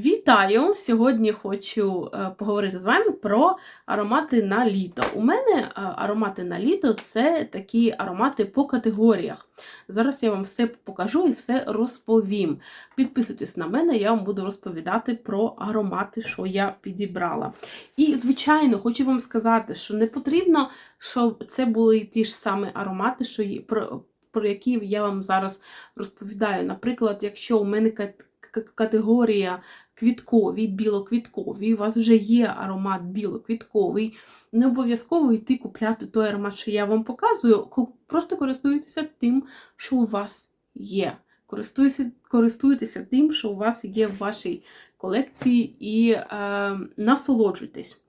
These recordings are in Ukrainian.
Вітаю! Сьогодні хочу е, поговорити з вами про аромати на літо. У мене е, аромати на літо це такі аромати по категоріях. Зараз я вам все покажу і все розповім. Підписуйтесь на мене, я вам буду розповідати про аромати, що я підібрала. І, звичайно, хочу вам сказати, що не потрібно, щоб це були ті ж самі аромати, що про, які я вам зараз розповідаю. Наприклад, якщо у мене категорія квіткові, білоквіткові, у вас вже є аромат білоквітковий, не обов'язково йти купляти той аромат, що я вам показую, просто користуйтеся тим, що у вас є. Користуйтеся, користуйтеся тим, що у вас є в вашій колекції, і е, насолоджуйтесь.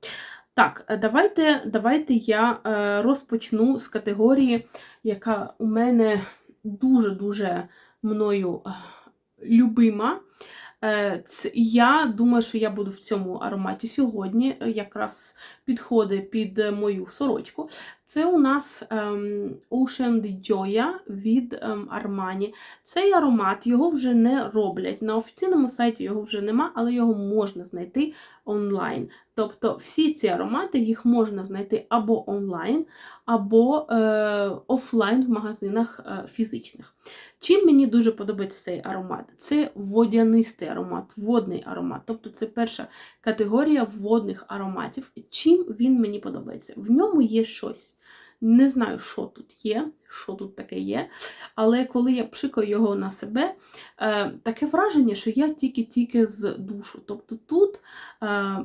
Так, давайте, давайте я е, розпочну з категорії, яка у мене дуже-дуже мною любима. Е, Я думаю, що я буду в цьому ароматі сьогодні. е, Якраз підходить під е, мою сорочку. Це у нас ем, Ocean di Gioia від ем, Armani. Цей аромат його вже не роблять. На офіційному сайті його вже нема, але його можна знайти онлайн. Тобто всі ці аромати їх можна знайти або онлайн, або е, офлайн в магазинах фізичних. Чим мені дуже подобається цей аромат? Це водянистий аромат, водний аромат. Тобто це перша категорія водних ароматів. Чим він мені подобається? В ньому є щось. Не знаю, що тут є, що тут таке є. Але коли я пшикаю його на себе, е, таке враження, що я тільки-тільки з душу. Тобто тут, е,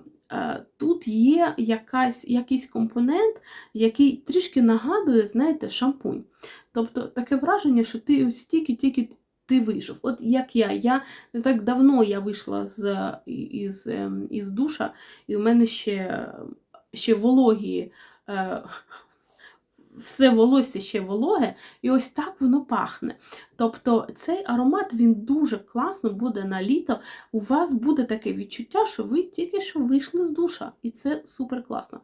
тут є якась, якийсь компонент, який трішки нагадує, знаєте, шампунь. Тобто таке враження, що ти ось тільки-тільки ти вийшов. От як я. Я не так давно я вийшла з, із, ем, із душа, і в мене ще, ще вологі. Все волосся ще вологе, і ось так воно пахне. Тобто цей аромат він дуже класно буде на літо. У вас буде таке відчуття, що ви тільки що вийшли з душа, і це супер класно.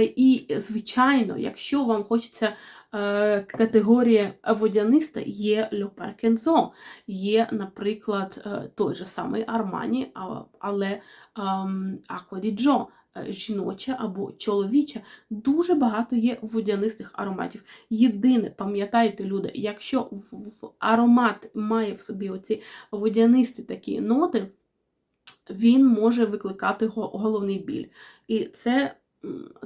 І, звичайно, якщо вам хочеться е, категорія водяниста, є Parkenzo, є, наприклад, е, той же самий Armani, а- але ем, Gio, е, жіноча або чоловіча. Дуже багато є водянистих ароматів. Єдине, пам'ятайте, люди, якщо аромат має в собі оці водянисті такі ноти, він може викликати головний біль. І це,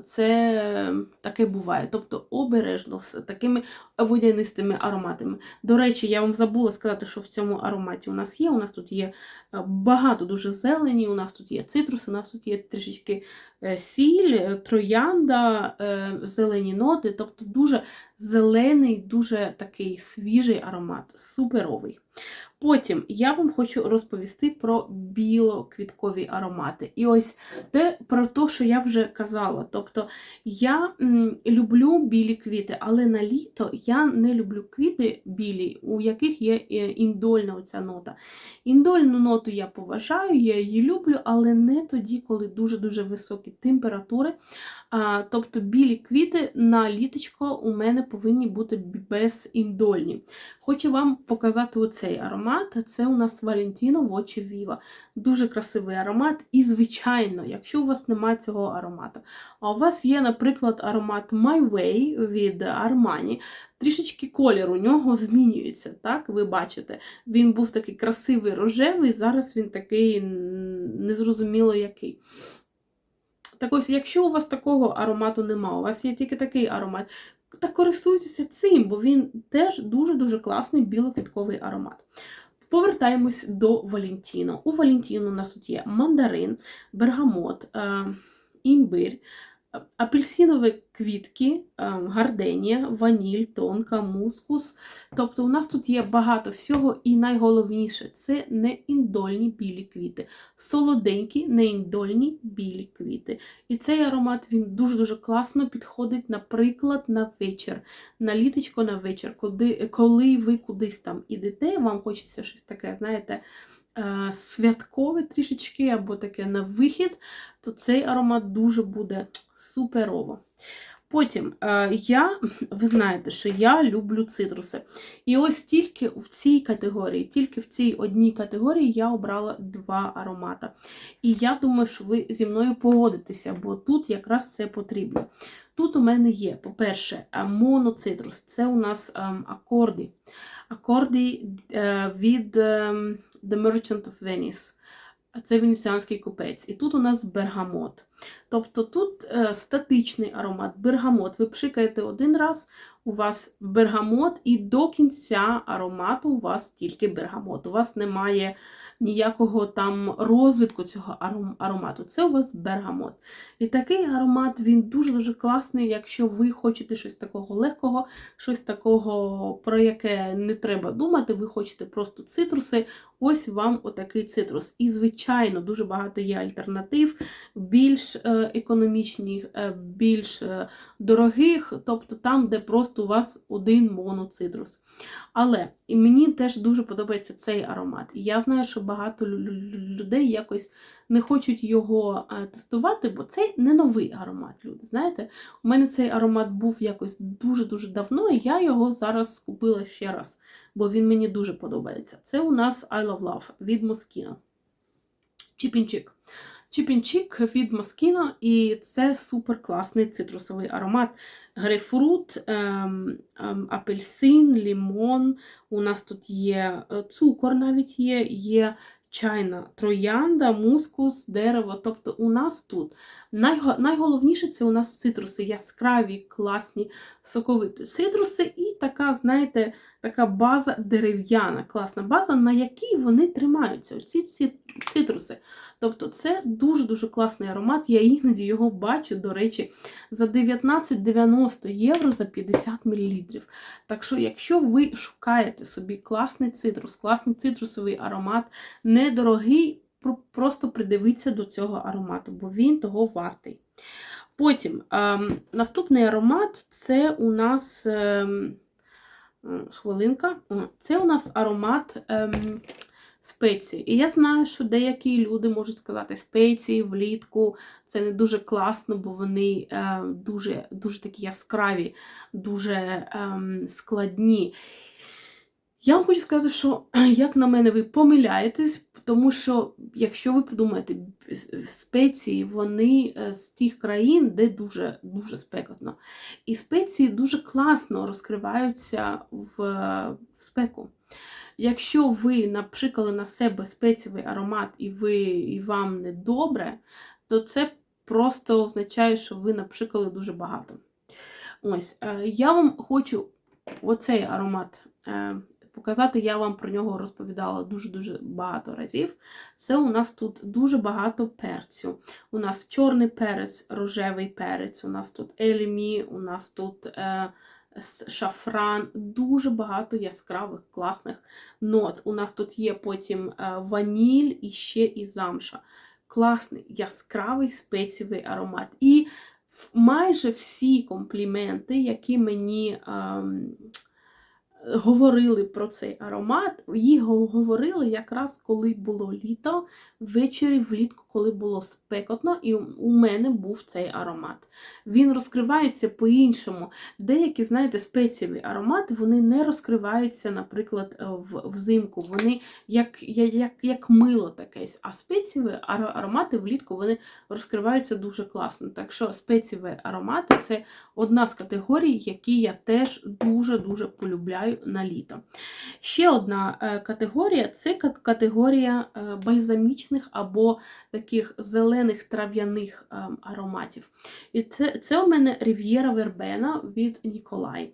це таке буває. Тобто обережно з такими водянистими ароматами. До речі, я вам забула сказати, що в цьому ароматі у нас є. У нас тут є е, багато дуже зелені, у нас тут є цитрус, у нас тут є трішечки е, сіль, е, троянда, зелені ноти, тобто дуже зелений, дуже такий свіжий аромат, суперовий. Потім я вам хочу розповісти про білоквіткові аромати. І ось те про те, що я вже казала. Тобто я м, люблю білі квіти, але на літо я не люблю квіти білі, у яких є е, індольна оця нота. Індольну ноту я поважаю, я її люблю, але не тоді, коли дуже-дуже високі температури. А, тобто білі квіти на літочко у мене повинні бути безіндольні. Хочу вам показати оцей аромат. Це у нас Valentino Voce Viva. Дуже красивий аромат. І, звичайно, якщо у вас немає цього аромату, а у вас є, наприклад, аромат My Way від Armani, трішечки колір у нього змінюється. так, Ви бачите, він був такий красивий рожевий, зараз він такий незрозуміло який. Так ось, якщо у вас такого аромату немає, у вас є тільки такий аромат, так користуйтеся цим, бо він теж дуже-дуже класний білоквітковий аромат. Повертаємось до Валентіно. У Валентіно у нас тут є мандарин, бергамот, е, імбир, е, апельсинові квітки, гарденія, ваніль, тонка, мускус. Тобто у нас тут є багато всього, і найголовніше це не індольні білі квіти. Солоденькі, неіндольні білі квіти. І цей аромат він дуже-дуже класно підходить, наприклад, на вечір, на літочко на вечір, коли, коли ви кудись там ідете, вам хочеться щось таке, знаєте, е, святкове трішечки, або таке на вихід, то цей аромат дуже буде суперово. Потім е, я, ви знаєте, що я люблю цитруси. І ось тільки в цій категорії, тільки в цій одній категорії я обрала два аромата. І я думаю, що ви зі мною погодитеся, бо тут якраз це потрібно. Тут у мене є, по-перше, е, моноцитрус. Це у нас ем, акорди. Акорди е, від The Merchant of Venice. Це венеціанський купець. І тут у нас бергамот. Тобто тут е, статичний аромат, бергамот. Ви пшикаєте один раз, у вас бергамот, і до кінця аромату у вас тільки бергамот. У вас немає ніякого там розвитку цього аром- аромату. Це у вас бергамот. І такий аромат він дуже-дуже класний, якщо ви хочете щось такого легкого, щось такого, про яке не треба думати, ви хочете просто цитруси. Ось вам отакий цитрус. І, звичайно, дуже багато є альтернатив, більш е, економічних, е, більш е, дорогих, тобто там, де просто у вас один моноцитрус. Але і мені теж дуже подобається цей аромат. Я знаю, що багато лю- лю- людей якось не хочуть його тестувати, бо це не новий аромат. Люди. Знаєте, у мене цей аромат був якось дуже-дуже давно, і я його зараз купила ще раз, бо він мені дуже подобається. Це у нас I Love Love від Moschino. Чіпінчик. Чіпінчик від Moschino, і це супер класний цитрусовий аромат. Грейпфрут, ем, ем, апельсин, лімон. У нас тут є е, цукор, навіть є, є чайна троянда, мускус, дерево. Тобто у нас тут найго- найголовніше це у нас цитруси, яскраві, класні, соковиті цитруси, і така, знаєте, така база дерев'яна, класна база, на якій вони тримаються. Оці ці цитруси. Тобто це дуже-дуже класний аромат. Я іноді його бачу, до речі, за 19,90 євро за 50 мл. Так що, якщо ви шукаєте собі класний цитрус, класний цитрусовий аромат, недорогий, просто придивіться до цього аромату, бо він того вартий. Потім ем, наступний аромат це у нас м, хвилинка. Це у нас аромат ем, спеції. І я знаю, що деякі люди можуть сказати, спеції влітку це не дуже класно, бо вони е, дуже, дуже такі яскраві, дуже е, складні. Я вам хочу сказати, що, як на мене, ви помиляєтесь, тому що, якщо ви подумаєте, спеції вони е, з тих країн, де дуже, дуже спекотно. І спеції дуже класно розкриваються в, в спеку. Якщо ви напшикали на себе спецієвий аромат і ви, і вам не добре, то це просто означає, що ви напшикали дуже багато. Ось, е, я вам хочу оцей аромат е, показати, я вам про нього розповідала дуже-дуже багато разів. Це у нас тут дуже багато перцю. У нас чорний перець, рожевий перець, у нас тут елімі, у нас тут е, шафран, дуже багато яскравих, класних нот. У нас тут є потім е, ваніль і ще і замша. Класний, яскравий спецієвий аромат. І майже всі компліменти, які мені ем, говорили про цей аромат, їх говорили якраз коли було літо, ввечері влітку, коли було спекотно, і у- мене був цей аромат. Він розкривається по-іншому. Деякі, знаєте, спецієві аромати вони не розкриваються, наприклад, е, взимку. Вони як, як, як мило такесь. А спецієві аромати влітку вони розкриваються дуже класно. Так що спецієві аромати це одна з категорій, які я теж дуже-дуже полюбляю на літо. Ще одна е, категорія це категорія е, бальзамічних або таких зелених трав'яних е, ароматів. І це, це у мене Рів'єра Вербена від Ніколай.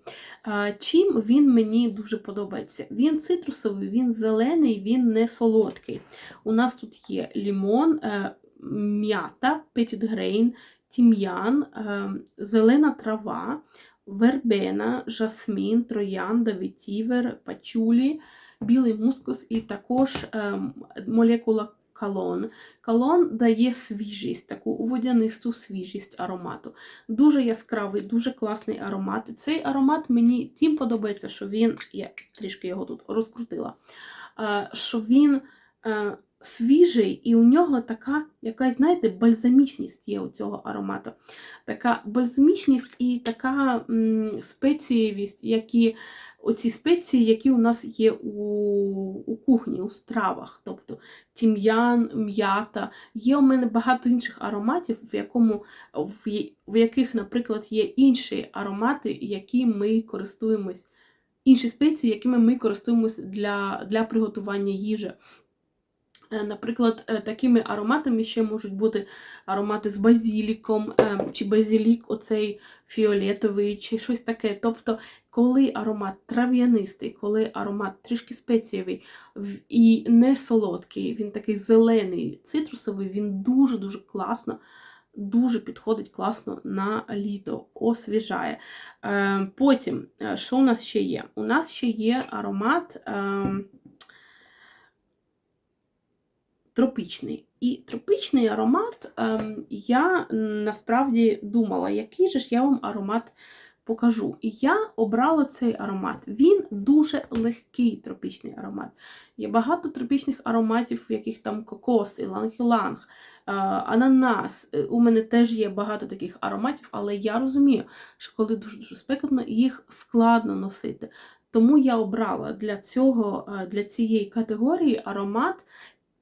Е, Чим він мені дуже подобається? Він цитрусовий, він зелений, він не солодкий. У нас тут є лімон, е, м'ята, петітгрейн, тім'ян, зелена трава, вербена, жасмін, троянда, ветівер, пачулі, білий мускус і також е, молекула калон. Калон дає свіжість, таку водянисту свіжість аромату. Дуже яскравий, дуже класний аромат. Цей аромат мені тим подобається, що він, я трішки його тут розкрутила, е, що він е, свіжий, і у нього така якась, знаєте, бальзамічність є у цього аромату. Така бальзамічність і така спецієвість, які оці спеції, які у нас є у, у кухні, у стравах. Тобто тім'ян, м'ята. Є у мене багато інших ароматів, в якому, в, в яких, наприклад, є інші аромати, які ми користуємось, інші спеції, якими ми користуємось для, для приготування їжі. Е, Наприклад, е, такими ароматами ще можуть бути аромати з базіліком, е, чи базілік, оцей фіолетовий, чи щось таке. Тобто, коли аромат трав'янистий, коли аромат трішки спецієвий і не солодкий, він такий зелений, цитрусовий, він дуже-дуже класно, дуже підходить класно на літо, освіжає. Потім, що у нас ще є? У нас ще є аромат. ем, тропічний. І тропічний аромат ем, я насправді думала, який же ж я вам аромат покажу. І я обрала цей аромат. Він дуже легкий тропічний аромат. Є багато тропічних ароматів, яких там кокос, іланг-іланг, е, ананас. Е, У мене теж є багато таких ароматів, але я розумію, що коли дуже-дуже спекотно, їх складно носити. Тому я обрала для цього, е, для цієї категорії аромат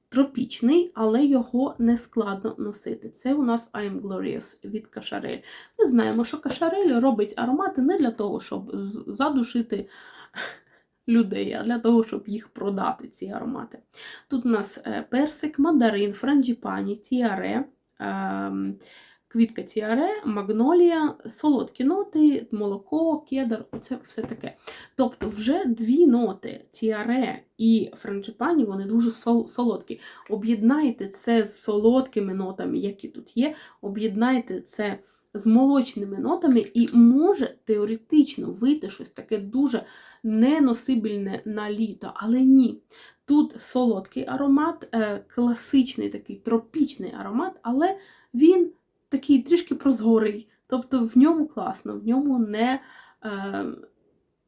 тропічний, але його не складно носити. Це у нас I'm Glorious від Кашарель. Ми знаємо, що Кашарель робить аромати не для того, щоб задушити людей, а для того, щоб їх продати, ці аромати. Тут у нас е, персик, мандарин, франджіпані, тіаре. Квітка тіаре, магнолія, солодкі ноти, молоко, кедр, оце все таке. Тобто вже дві ноти тіаре і франджипані, вони дуже сол- солодкі. Об'єднайте це з солодкими нотами, які тут є, об'єднайте це з молочними нотами, і може теоретично вийти щось таке дуже неносибельне на літо, але ні. Тут солодкий аромат, е, класичний такий тропічний аромат, але він такий трішки прозорий. Тобто в ньому класно, в ньому не, е,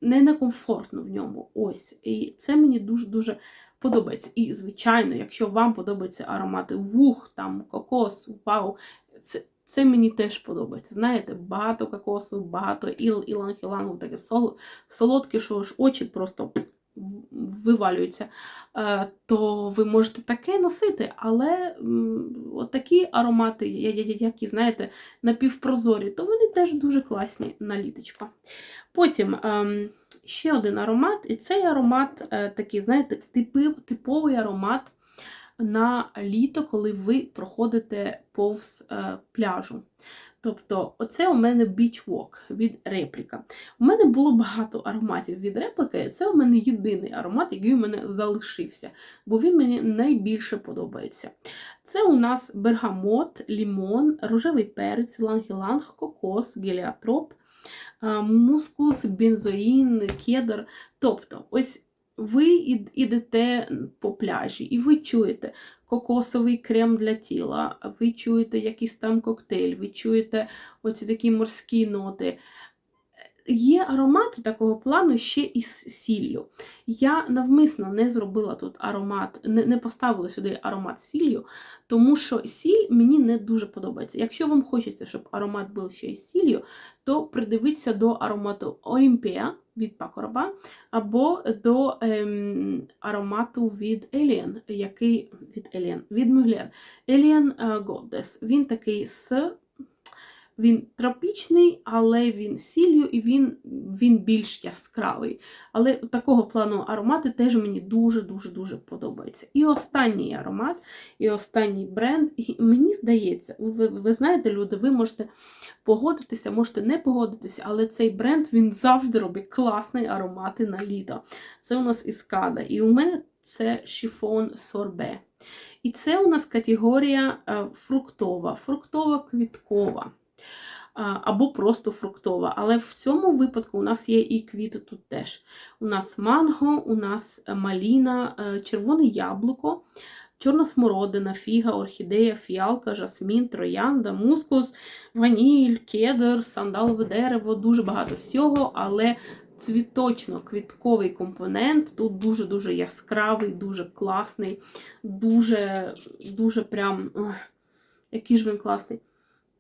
не некомфортно в ньому. Ось. І це мені дуже-дуже подобається. І, звичайно, якщо вам подобаються аромати вух, там кокос, вау, це, це мені теж подобається. Знаєте, багато кокосу, багато іл, іланг-ілангу, таке сол, солодке, що ж очі просто вивалюються, е, то ви можете таке носити, але такі аромати, які, знаєте, напівпрозорі, то вони теж дуже класні на літочко. Потім ем, ще один аромат, і цей аромат е, такий, знаєте, типовий аромат на літо, коли ви проходите повз е, пляжу. Тобто, оце у мене Walk від репліка. У мене було багато ароматів від репліки, це у мене єдиний аромат, який у мене залишився, бо він мені найбільше подобається. Це у нас бергамот, лімон, рожевий перець, ланг-іланг, кокос, геліотроп, а, мускус, бензоїн, кедр. Тобто, ось ви ідете по пляжі, і ви чуєте кокосовий крем для тіла, ви чуєте якийсь там коктейль, ви чуєте оці такі морські ноти. Є аромати такого плану ще із сіллю. Я навмисно не зробила тут аромат, не, не поставила сюди аромат сіллю, тому що сіль мені не дуже подобається. Якщо вам хочеться, щоб аромат був ще із сіллю, то придивіться до аромату Олімпія від Пакорба або до ем, аромату від Alien, який від Alien, від Mugler. Alien Голдес. Він такий з він тропічний, але він сіллю і він, він більш яскравий. Але такого плану аромати теж мені дуже-дуже-дуже подобаються. І останній аромат, і останній бренд. І мені здається, ви, ви, знаєте, люди, ви можете погодитися, можете не погодитися, але цей бренд він завжди робить класні аромати на літо. Це у нас іскада. І у мене це шифон сорбе. І це у нас категорія е, фруктова, фруктово-квіткова. Або просто фруктова. Але в цьому випадку у нас є і квіти тут теж. У нас манго, у нас е, маліна, е, червоне яблуко, чорна смородина, фіга, орхідея, фіалка, жасмін, троянда, мускус, ваніль, кедр, сандалове дерево, дуже багато всього, але цвіточно-квітковий компонент. Тут дуже-дуже яскравий, дуже класний, дуже, дуже прям. ой, який ж він класний.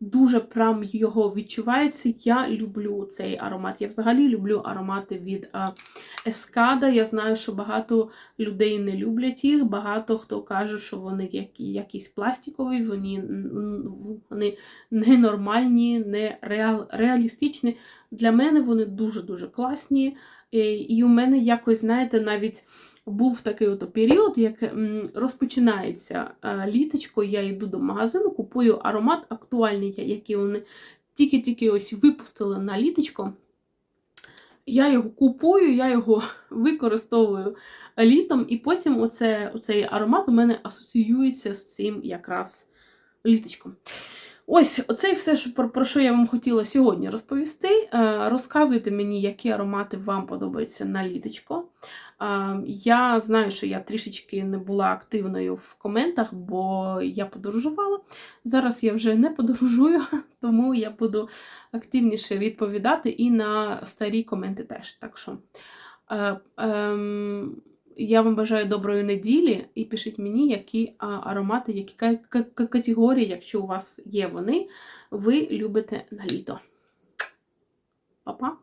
Дуже прям його відчувається. Я люблю цей аромат. Я взагалі люблю аромати від а, Ескада. Я знаю, що багато людей не люблять їх. Багато хто каже, що вони які, якісь пластикові, вони, вони ненормальні, не реал, реалістичні. Для мене вони дуже-дуже класні. Е, І у мене якось, знаєте, навіть був такий от період, як розпочинається е, літочко, я йду до магазину, купую аромат актуальний, який вони тільки-тільки ось випустили на літочко. Я його купую, я його використовую літом, і потім оце, оцей аромат у мене асоціюється з цим якраз літочком. Ось, оце і все, що, про, про що я вам хотіла сьогодні розповісти. Е, розказуйте мені, які аромати вам подобаються на літочко. Е, я знаю, що я трішечки не була активною в коментах, бо я подорожувала. Зараз я вже не подорожую, тому я буду активніше відповідати і на старі коменти теж. Так що е, ем, я вам бажаю доброї неділі і пишіть мені, які аромати, які ка- ка- ка- категорії, якщо у вас є вони, ви любите на літо. Па-па!